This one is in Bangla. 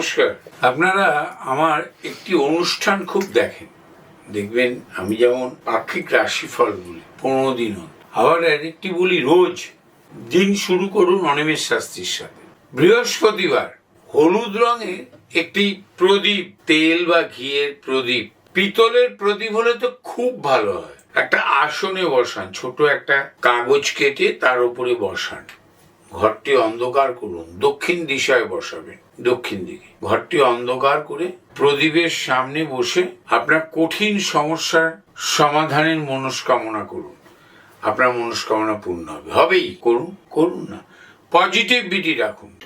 নমস্কার। আপনারা আমার একটি অনুষ্ঠান খুব দেখেন। দেখবেন, আমি যেমন পাক্ষিক রাশিফল বলি, পনেরো দিন। আবার আরেকটি বলি, রোজ। দিন শুরু করুন অনিমেষ শাস্ত্রীর সাথে। বৃহস্পতিবার, হলুদ রঙের একটি প্রদীপ, তেল বা ঘিয়ের প্রদীপ। পিতলের প্রদীপ হলে তো খুব ভালো হয়। একটা আসনে বসান, ছোট একটা কাগজ কেটে তার উপরে বসান। ঘরটি অন্ধকার করুন, দক্ষিণ দিশায় বসাবেন দক্ষিণ দিকে। ঘরটি অন্ধকার করে প্রদীপের সামনে বসে আপনার কঠিন সমস্যার সমাধানের মনস্কামনা করুন। আপনার মনস্কামনা পূর্ণ হবে। হবেই, করুন করুন না। পজিটিভিটি রাখুন।